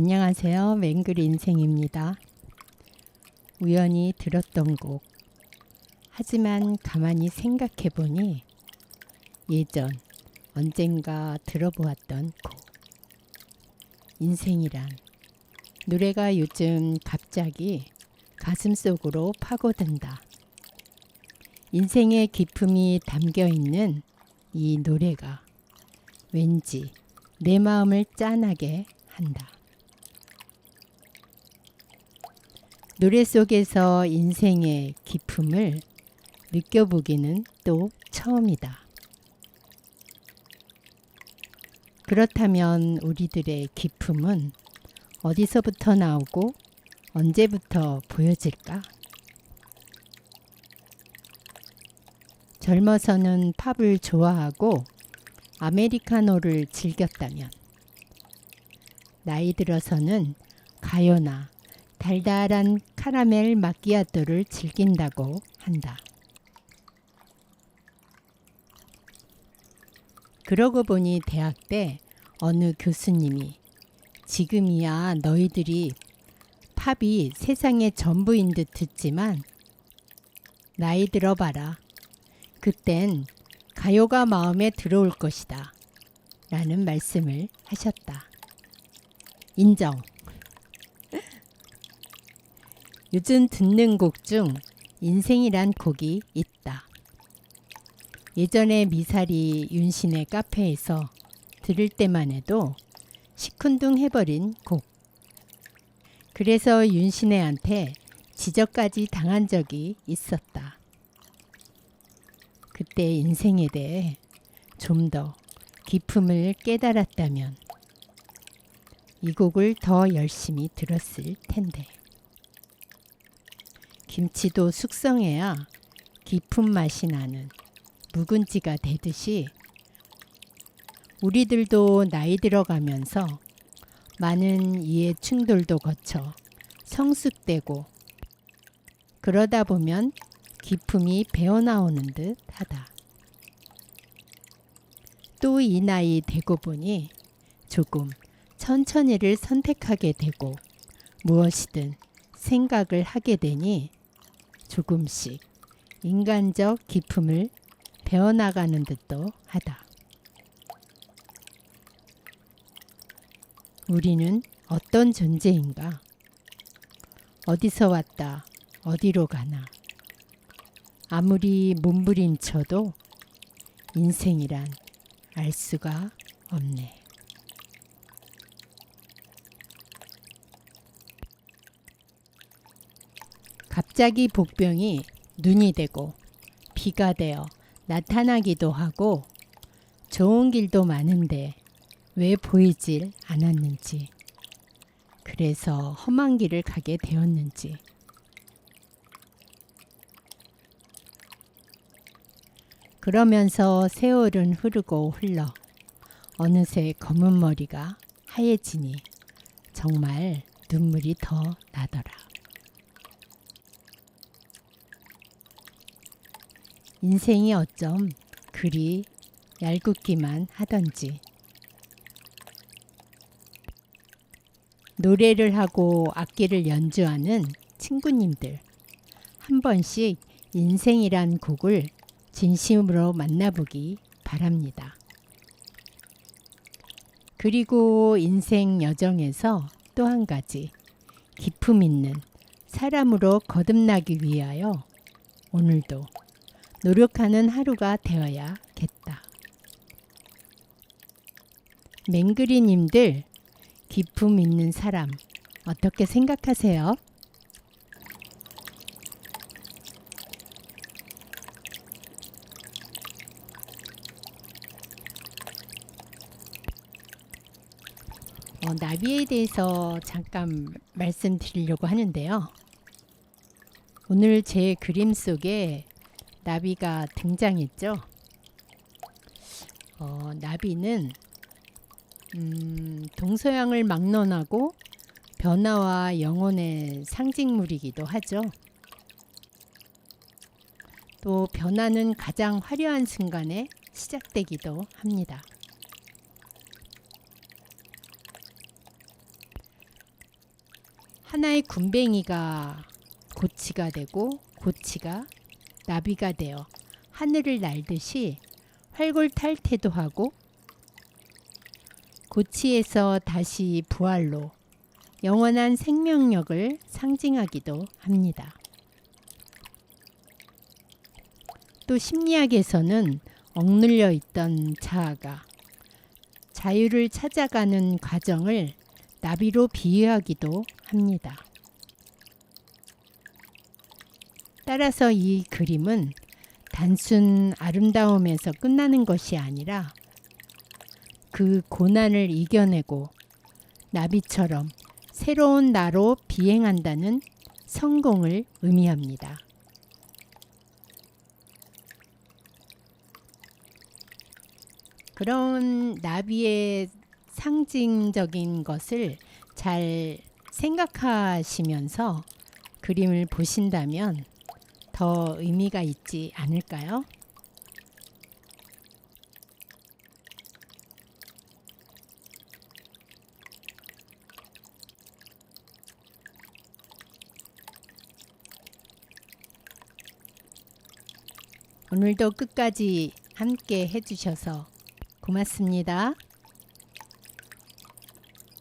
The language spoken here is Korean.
안녕하세요. 맹글 인생입니다. 우연히 들었던 곡. 하지만 가만히 생각해 보니 예전 언젠가 들어보았던 곡. 인생이란 노래가 요즘 갑자기 가슴 속으로 파고든다. 인생의 기품이 담겨 있는 이 노래가 왠지 내 마음을 짠하게 한다. 노래 속에서 인생의 기품을 느껴보기는 또 처음이다. 그렇다면 우리들의 기품은 어디서부터 나오고 언제부터 보여질까? 젊어서는 팝을 좋아하고 아메리카노를 즐겼다면 나이 들어서는 가요나 달달한 카라멜 마끼아또를 즐긴다고 한다. 그러고 보니 대학 때 어느 교수님이 지금이야 너희들이 팝이 세상의 전부인 듯 듣지만 나이 들어봐라. 그땐 가요가 마음에 들어올 것이다. 라는 말씀을 하셨다. 인정. 요즘 듣는 곡 중 인생이란 곡이 있다. 예전에 미사리 윤신의 카페에서 들을 때만 해도 시큰둥 해버린 곡. 그래서 윤신혜한테 지적까지 당한 적이 있었다. 그때 인생에 대해 좀 더 기품을 깨달았다면 이 곡을 더 열심히 들었을 텐데. 김치도 숙성해야 깊은 맛이 나는 묵은지가 되듯이 우리들도 나이 들어가면서 많은 이해 충돌도 거쳐 성숙되고 그러다 보면 기품이 배어나오는 듯 하다. 또 이 나이 되고 보니 조금 천천히를 선택하게 되고 무엇이든 생각을 하게 되니 조금씩 인간적 기품을 배워나가는 듯도 하다. 우리는 어떤 존재인가? 어디서 왔다, 어디로 가나? 아무리 몸부림쳐도 인생이란 알 수가 없네. 갑자기 복병이 눈이 되고 비가 되어 나타나기도 하고 좋은 길도 많은데 왜 보이질 않았는지 그래서 험한 길을 가게 되었는지 그러면서 세월은 흐르고 흘러 어느새 검은 머리가 하얘지니 정말 눈물이 더 나더라. 인생이 어쩜 그리 얄궂기만 하던지. 노래를 하고 악기를 연주하는 친구님들. 한 번씩 인생이란 곡을 진심으로 만나보기 바랍니다. 그리고 인생 여정에서 또 한 가지 기품 있는 사람으로 거듭나기 위하여 오늘도 노력하는 하루가 되어야겠다. 맹그리님들 기품 있는 사람 어떻게 생각하세요? 어, 나비에 대해서 잠깐 말씀드리려고 하는데요. 오늘 제 그림 속에 나비가 등장했죠. 어, 나비는 음, 동서양을 막론하고 변화와 영혼의 상징물이기도 하죠. 또 변화는 가장 화려한 순간에 시작되기도 합니다. 하나의 군뱅이가 고치가 되고 고치가 나비가 되어 하늘을 날듯이 활골탈퇴도 하고 고치에서 다시 부활로 영원한 생명력을 상징하기도 합니다. 또 심리학에서는 억눌려 있던 자아가 자유를 찾아가는 과정을 나비로 비유하기도 합니다. 따라서 이 그림은 단순 아름다움에서 끝나는 것이 아니라 그 고난을 이겨내고 나비처럼 새로운 나로 비행한다는 성공을 의미합니다. 그런 나비의 상징적인 것을 잘 생각하시면서 그림을 보신다면 더 의미가 있지 않을까요? 오늘도 끝까지 함께 해주셔서 고맙습니다.